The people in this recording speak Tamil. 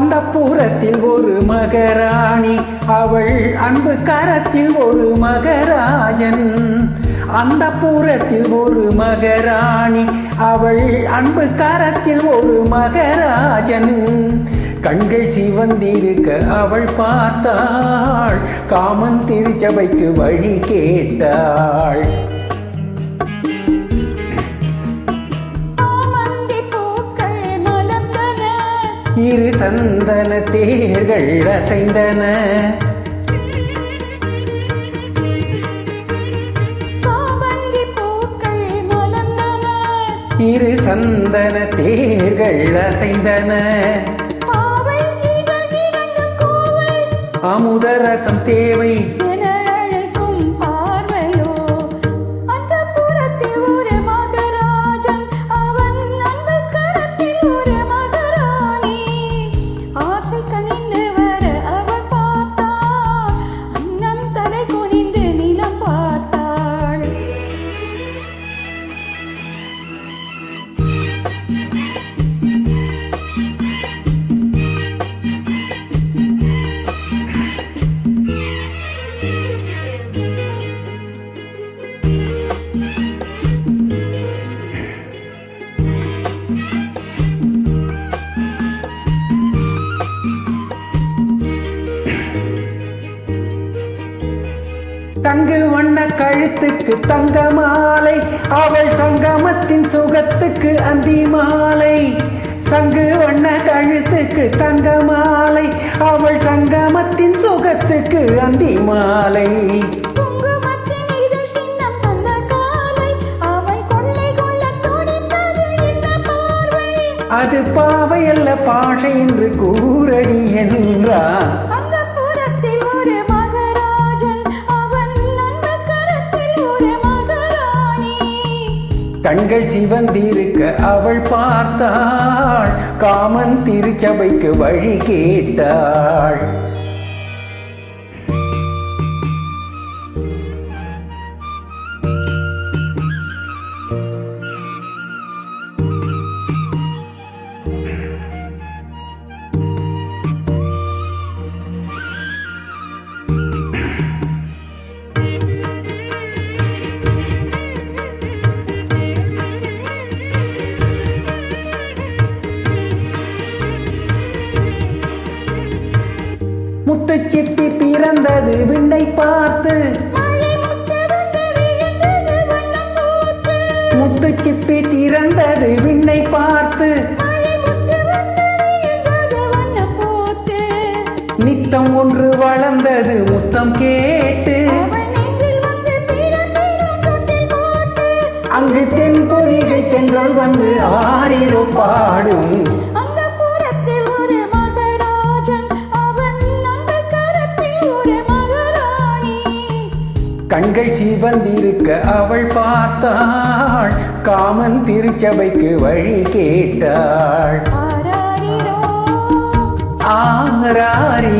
அந்த பூரத்தில் ஒரு மகராணி அவள் அன்பு கரத்தில் ஒரு மகராஜன். அந்த பூரத்தில் ஒரு மகராணி அவள் அன்பு கரத்தில் ஒரு மகராஜன். கண்கள் சிவந்திருக்க அவள் பார்த்தாள் காமன் திருச்சபைக்கு வழி கேட்டாள். சந்தன தேர்கள் அசைந்தன. இரு சந்தன தேர்கள் அசைந்தன. அமுதரசம் தேவை. கழுத்துக்கு தங்க மாலை அவள் சங்கமத்தின் சுகத்துக்கு அந்தி மாலை. சங்கு வண்ண கழுத்துக்கு தங்க மாலை அவள் சங்கமத்தின் சுகத்துக்கு அந்தி மாலை. அது பாவையல்ல பாஷை என்று கூறடி என்றான். கண்கள் சிவந்திருக்க அவள் பார்த்தாள். காமன் திருச்சபைக்கு வழி கேட்டாள். விழுந்தது விண்ணை பார்த்து. முத்து சிப்பி திறந்தது விண்ணை பார்த்து. நித்தம் ஒன்று வளர்ந்தது முத்தம் கேட்டு. அங்கு தென் பொறிகை தென்றல் வந்து ஆரிரோ பாடும். கண்கள் சிவந்திருக்க அவள் பார்த்தாள். காமன் திருச்சபைக்கு வழி கேட்டாள். ஆராரிரோ. ஆராரி